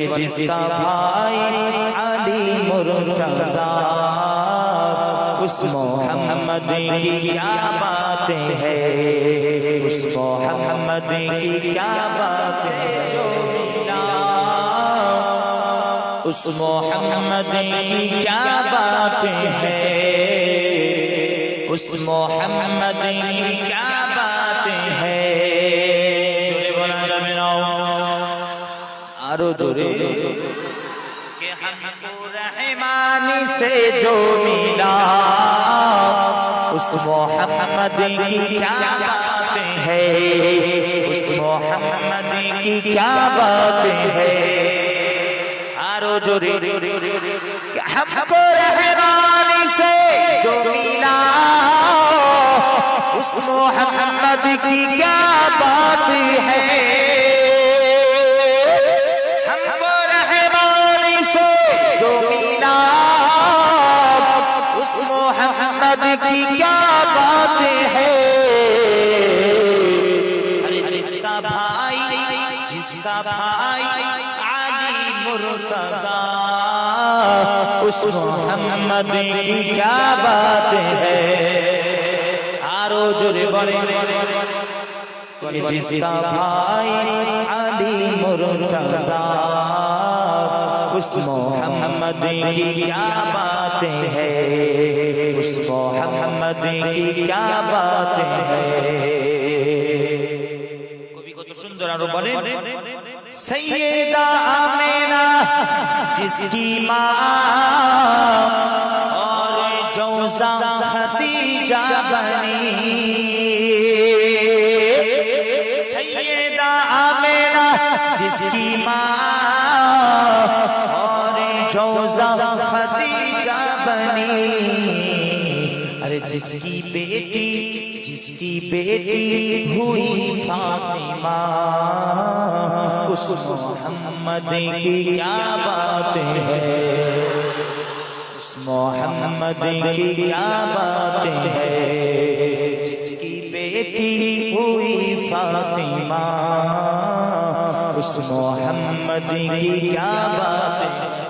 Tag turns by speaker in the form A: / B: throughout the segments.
A: کہ جس کا بھائی علی مرتضی، اس محمد کی کیا باتیں ہیں؟ اس محمد کی کیا باتیں جو ملا؟ اس محمد کی کیا باتیں ہیں؟ اس محمد کی کیا آرو کہ ہم کو رحمانی سے جو ملا، اس محمد کی کیا باتیں ہیں؟ اس محمد کی کیا باتیں ہیں؟ آرو جوڑے کہ ہم کو رحمانی سے جو ملا، اس محمد کی کیا بات ہے جس کا بھائی علی مرتضی اس محمد کی کیا بات ہے آرو جرے بڑے کہ جس کا بھائی علی مرتضی اس محمد کی کیا باتیں ہیں اس محمد کی کیا باتیں ہیں কবি কত সুন্দর আরো বলেন سیدہ آمینا جس کی ماں اور جوزہ خدیجہ بنی۔ سیدہ آمینا جس کی ماں اور جوزہ خدیجہ بنی۔ ارے جس کی بیٹی، جس کی بیٹی ہوئی فاطمہ، اس محمد کی کیا بات ہے؟ اس محمد کی کیا بات ہے؟ جس کی بیٹی ہوئی فاطمہ، اس محمد کی کیا بات ہے؟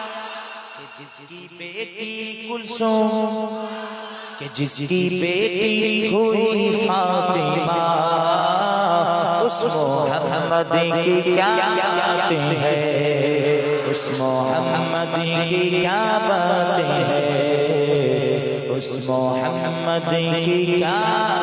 A: جس کی بیٹی کلثوم کہ جس کی بیٹی ہوئی فاطمہ اس محمد کی کیا باتیں ہیں؟ اس محمد کی کیا باتیں ہیں؟ اس محمد کی کیا باتیں ہیں